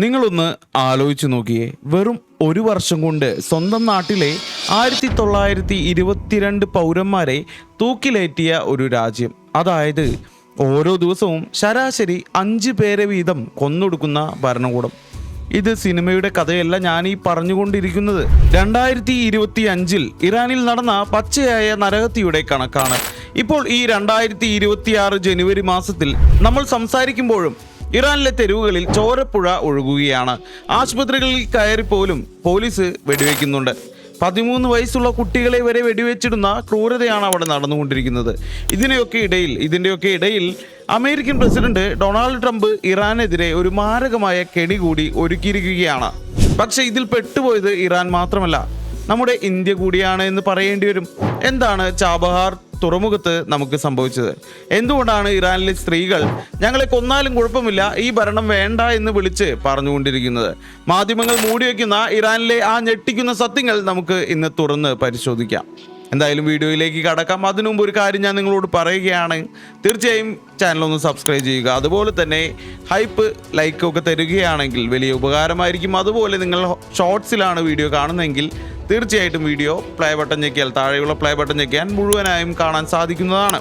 നിങ്ങളൊന്ന് ആലോചിച്ച് നോക്കിയേ. വെറും ഒരു വർഷം കൊണ്ട് സ്വന്തം നാട്ടിലെ ആയിരത്തി തൊള്ളായിരത്തി ഇരുപത്തിരണ്ട് പൗരന്മാരെ തൂക്കിലേറ്റിയ ഒരു രാജ്യം. അതായത് ഓരോ ദിവസവും ശരാശരി അഞ്ച് പേരെ വീതം കൊന്നൊടുക്കുന്ന ഭരണകൂടം. ഇത് സിനിമയുടെ കഥയല്ല ഞാൻ ഈ പറഞ്ഞുകൊണ്ടിരിക്കുന്നത്. രണ്ടായിരത്തി ഇരുപത്തി അഞ്ചിൽ ഇറാനിൽ നടന്ന പച്ചയായ നരഹത്യയുടെ കണക്കാണ്. ഇപ്പോൾ ഈ രണ്ടായിരത്തി ഇരുപത്തിയാറ് ജനുവരി മാസത്തിൽ നമ്മൾ സംസാരിക്കുമ്പോഴും ഇറാനിലെ തെരുവുകളിൽ ചോരപ്പുഴ ഒഴുകുകയാണ്. ആശുപത്രികളിൽ കയറി പോലും പോലീസ് വെടിവെക്കുന്നുണ്ട്. പതിമൂന്ന് വയസ്സുള്ള കുട്ടികളെ വരെ വെടിവെച്ചിടുന്ന ക്രൂരതയാണ് അവിടെ നടന്നുകൊണ്ടിരിക്കുന്നത്. ഇതിനെയൊക്കെ ഇടയിൽ ഇതിന്റെയൊക്കെ ഇടയിൽ അമേരിക്കൻ പ്രസിഡന്റ് ഡൊണാൾഡ് ട്രംപ് ഇറാനെതിരെ ഒരു മാരകമായ കെണി കൂടി ഒരുക്കിയിരിക്കുകയാണ്. പക്ഷേ ഇതിൽ പെട്ടുപോയത് ഇറാൻ മാത്രമല്ല. നമ്മുടെ ഇന്ത്യ കൂടിയാണ് എന്ന് പറയേണ്ടി വരും. എന്താണ് ചാബഹാർ തുറമുഖത്ത് നമുക്ക് സംഭവിച്ചത്? എന്തുകൊണ്ടാണ് ഇറാനിലെ സ്ത്രീകൾ ഞങ്ങളെ കൊന്നാലും കുഴപ്പമില്ല ഈ ഭരണം വേണ്ട എന്ന് വിളിച്ച് പറഞ്ഞുകൊണ്ടിരിക്കുന്നത്? മാധ്യമങ്ങൾ മൂടിവെക്കുന്ന ഇറാനിലെ ആ ഞെട്ടിക്കുന്ന സത്യങ്ങൾ നമുക്ക് ഇന്ന് തുറന്ന് പരിശോധിക്കാം. എന്തായാലും വീഡിയോയിലേക്ക് കടക്കാം. അതിനു മുമ്പ് ഒരു കാര്യം ഞാൻ നിങ്ങളോട് പറയുകയാണ്. തീർച്ചയായും ചാനൽ ഒന്ന് സബ്സ്ക്രൈബ് ചെയ്യുക. അതുപോലെ തന്നെ ഹൈപ്പ് ലൈക്കൊക്കെ തരികയാണെങ്കിൽ വലിയ ഉപകാരമായിരിക്കും. അതുപോലെ നിങ്ങൾ ഷോർട്സിലാണ് വീഡിയോ കാണുന്നതെങ്കിൽ തീർച്ചയായിട്ടും വീഡിയോ പ്ലേ ബട്ടൺ ഞെക്കിയാൽ താഴെയുള്ള പ്ലേ ബട്ടൺ ഞെക്കിയാൽ മുഴുവനായും കാണാൻ സാധിക്കുന്നതാണ്.